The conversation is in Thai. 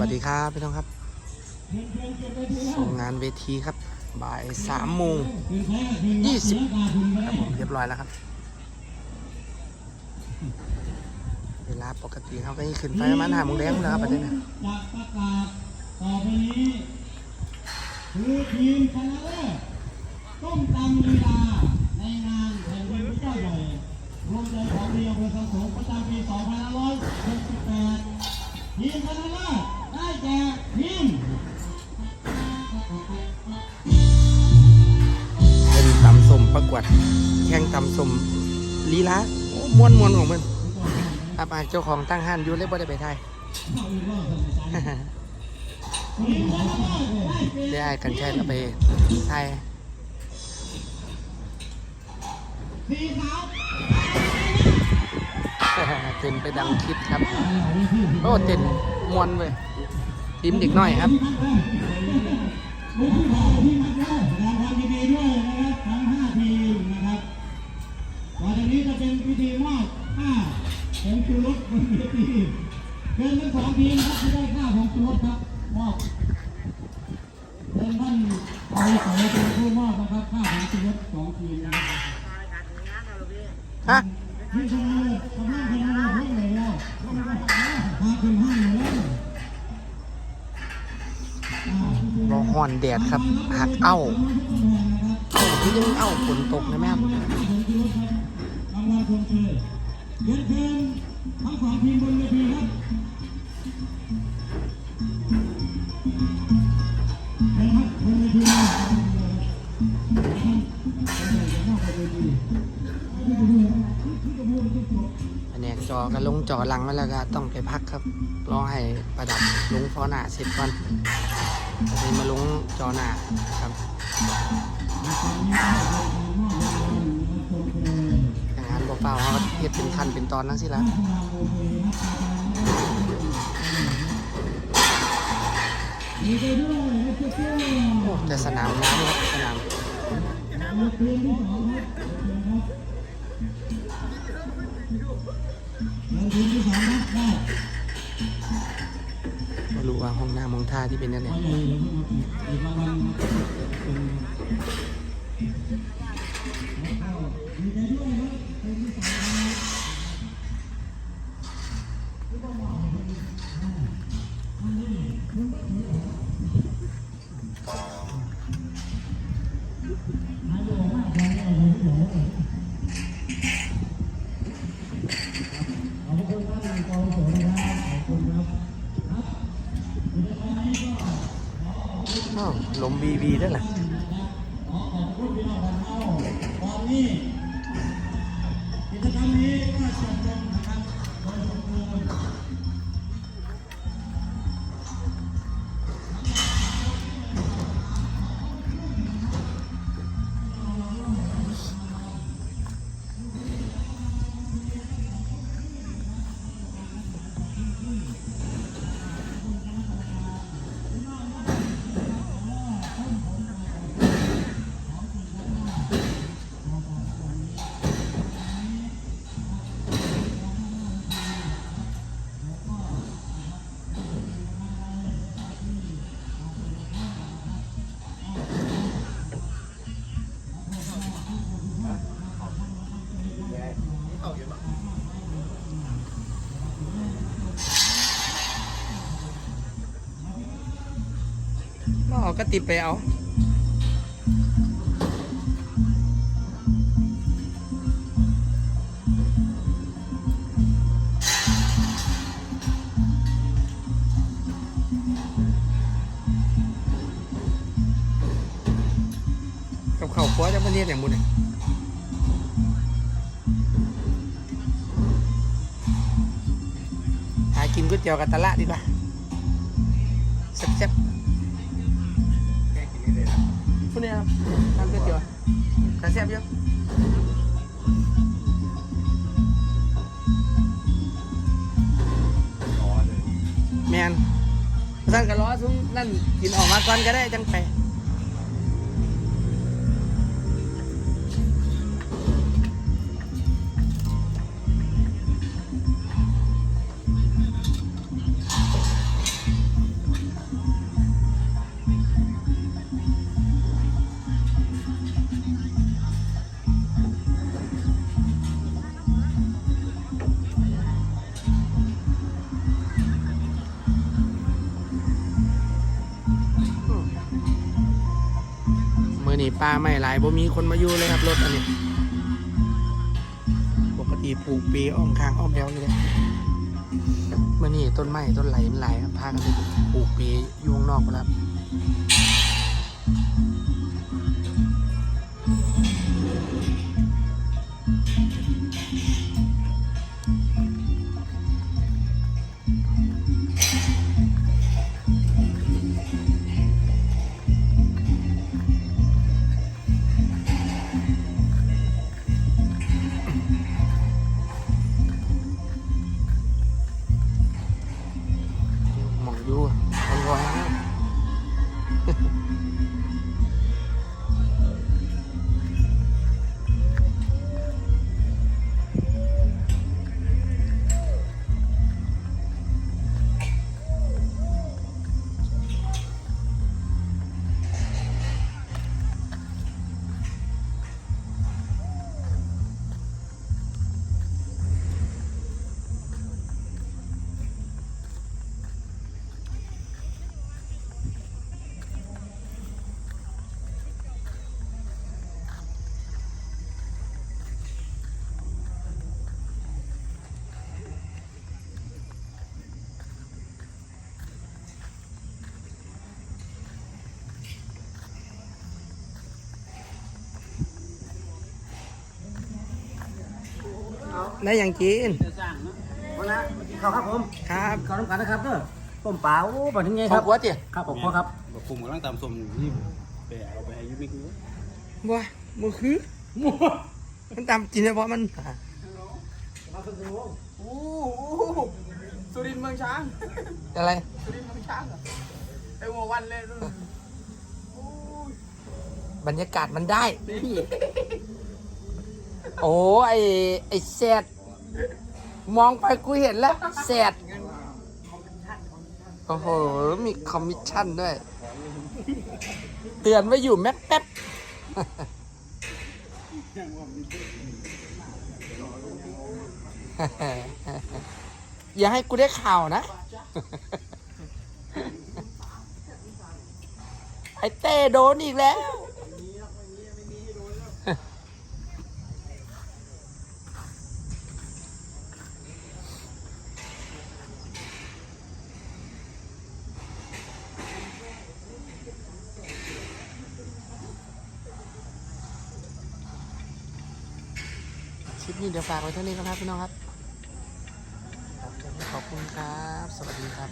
วัสดีครับพี่น้องครับส่งงานเวทีครับบ่ายสามโมงยี่สิบครับผมเรียบร้อยแล้วครับ เวลาปกติเขาก็ขึ้นไปประมาณห้าโมงแดงแล้วครับประเด็นนะจะประกาศต่อไปนี้คือทีมชนะเลิศต้มตำลีลาในงานแผ่นดินพระเจ้าใหญ่รวมใจของเรียอำเภอสังสมประจำปี 2568ทีมชนะเลิศ วด แข่งตำสมลีลาโอ้มวนมวนของมันครับอ่าเจ้าของตั้งห้านอยู่เลยบ่ได้ไปไทยได้ไอ้กันใช่แล้วไปไทยเต้นไปดังคลิปครับ โอ้เต้นมวนเว้ยทีมเด็กน้อยครับ ธีมอบค่าของชูรสบนเวทีเชิญทั้งสองทีมครับที่ได้ค่าของชูรสครับมอบเชิญท่านไปสอยเป็นผู้มอบนะครับค่าของชูรสสองทีมนะครับฮะที่ชนะเลิศกำลังชนะเลิศเพิ่มเลยแล้วพาทีมห้าเลยแล้วรอห่อนแดดครับหักเอ้าเอ้าที่ยังเอ้าฝนตกนะแม่ ครับรางเชยเรียนเชิญทั้งสองทีมบนเวทีครับนะครับบนเวทีแผนกจอก็ลงจอหลังมาแล้วก็ต้องไปพักครับ รอให้ประดับลงฟอหน้าเสร็จก่อนจะมาลงจอหน้าครับ เปล่าเขาก็เฮ็ดเป็นขั้นเป็นตอนนั่นสิละโอ้แต่สนามน้ำครับสนามไม่รู้ว่าห้องน้ำห้องท่าที่เป็นยังไงอ้ ดีด้วยล่ะ ก็เอาก็ติดไปเอากับเขาวครัวจะมาเรียนอย่างบุญเนี่ยหากินก๋วยเตี๋ยวกับตะละดีกว่าแซ่บๆ พวกนี้ครับทำก๋วยเตี๋ยวกระเสียบเยอะแมนสั่นกระล้อซุ้มนั่นกินออกมาก่อนก็ได้จังไป ปลาไม่หลายบ่มีคนมาอยู่เลยครับรถอันนี้ ปกติปลูกปีอ้อมค้างอ้อมแอวนี่เลยเมื่อนี้ต้นไม้ต้นไหลมันหลายครับพากันไปปลูกปีอยู่ข้างนอกแล้วครับ ได้อย่างกินวันละข้าวครับผมครับข้าวน้ำกันนะครับเด้อต้มปลาโอ้บัดนี้ไงขคอรับบคุณเตี๋ยครับผมพ่อครับบอกผมกำลังตามสมอยู่นี่ไปเอาไปให้ยูมิกดูว้ามันคือมันตามจินเฉพาะมันสุรินทร์เมืองช้างอะไรสุรินทร์เมืองช้างเหรอไปหัววันเลยนู่นบรรยากาศมันได้ โอ้ไอไอแซดมองไปกูเห็นแล้วแซดโอ้โห มีคอมมิชชั่นด้วย เตือนไว้อยู่แม็กแป๊บอย่าให้กูได้ข่าวนะ ไอเต้โดนอีกแล้ว คลิ ปนี้เดี๋ยวฝากไว้เท่านี้ครับพี่น้องครับขอบคุณครับ สวัสดีครับ